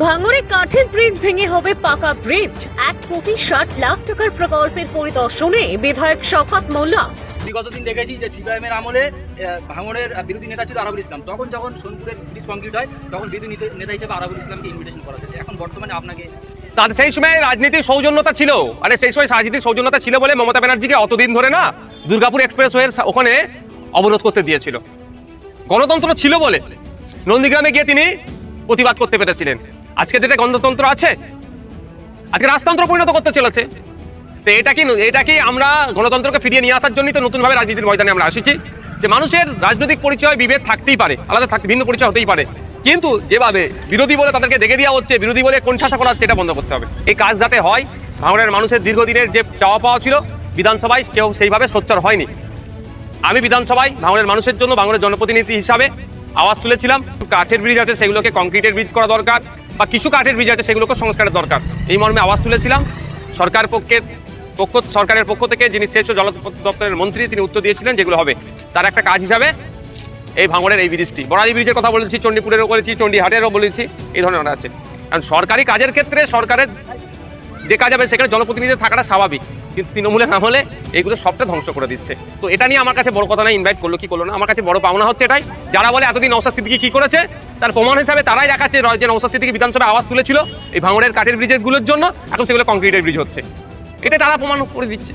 ভাঙরে কাঠের ব্রিজ ভেঙে হবে পাকা ব্রিজ এক কোটি ষাট লাখ টাকার প্রকল্পের পরিদর্শনে বিধায়ক শওকত মোল্লা। বিগত দিন দেখেছি যে সিপিআইএম এর আমলে আহ, ভাঙড়ের বিরোধী নেতা ছিল আরাবুল ইসলাম। তখন যখন সোনপুরের ব্রিজ কমপ্লিট হয় তখন বিরোধী নেতা- নেতা হিসেবে আরাবুল ইসলামকে ইনভিটেশন করা হয়েছে। এখন বর্তমানে আপনাকে তার সেই সময় রাজনীতির সৌজন্যতা ছিল। আরে সেই সময় রাজনীতির সৌজন্যতা ছিল বলে মমতা ব্যানার্জিকে অতদিন ধরে না দুর্গাপুর এক্সপ্রেস ওয়ের ওখানে অবরোধ করতে দিয়েছিল। গণতন্ত্র ছিল বলে নন্দীগ্রামে গিয়ে তিনি প্রতিবাদ করতে পেরেছিলেন। আজকে দেশে গণতন্ত্র আছে? আজকে রাজতন্ত্র পরিণত করতে চলেছে। তো এটা কি এটা কি আমরা গণতন্ত্রকে ফিরিয়ে নিয়ে আসার জন্যই তো নতুনভাবে রাজনীতির ময়দানে আমরা আসিছি? যে মানুষের রাজনৈতিক পরিচয়, বিভেদ থাকতেই পারে, আলাদা থাকতে ভিন্ন পরিচয় হতেই পারে। কিন্তু যেভাবে বিরোধী বলে তাদেরকে দেখে দেওয়া হচ্ছে, বিরোধী বলে কোণঠাসা করা হচ্ছে, এটা বন্ধ করতে হবে। এই কাজ যাতে হয়, ভাঙড়ের মানুষের দীর্ঘদিনের যে চাওয়া পাওয়া ছিল, বিধানসভায় কেউ সেইভাবে সোচ্চার হয়নি। আমি বিধানসভায় ভাঙড়ের মানুষের জন্য, ভাঙড়ের জনপ্রতিনিধি হিসাবে আওয়াজ তুলেছিলাম। কাঠের ব্রিজ আছে, সেগুলোকে কংক্রিটের ব্রিজ করা দরকার। বা কিছু কাঠের বীজ আছে, সেগুলোকে সংস্কারের দরকার। এই মর্মে আওয়াজ তুলেছিলাম। সরকার পক্ষের পক্ষ, সরকারের পক্ষ থেকে যিনি সেচ ও জল দপ্তরের মন্ত্রী, তিনি উত্তর দিয়েছিলেন যেগুলো হবে। তার একটা কাজ হিসাবে এই ভাঙড়ের এই ব্রিজটি। বড়ালি ব্রিজের কথা বলেছি, চণ্ডীপুরেরও বলেছি, চণ্ডীহাটেরও বলেছি, এই ধরনের আছে। কারণ সরকারি কাজের ক্ষেত্রে সরকারের যে কাজ হবে, সেখানে জনপ্রতিনিধি থাকাটা স্বাভাবিক। কিন্তু না হলে এইগুলো সবটা ধ্বংস করে দিচ্ছে। তো এটা নিয়ে আমার কাছে বড় কথা না ইনভাইট করল কি করল না, আমার কাছে বড় পাওনা হচ্ছে এটাই। যারা বলে এতদিন নৌসাদ সিদ্দিকি কি করেছে, তার প্রমাণ হিসাবে তারাই দেখাচ্ছে যে নৌসাদ সিদ্দিকি বিধানসভায় আওয়াজ তুলেছিল এই ভাঙড়ের কাঠের ব্রিজেরগুলোর জন্য, এখন সেগুলো কংক্রিটের ব্রিজ হচ্ছে। এটা তারা প্রমাণ করে দিচ্ছে।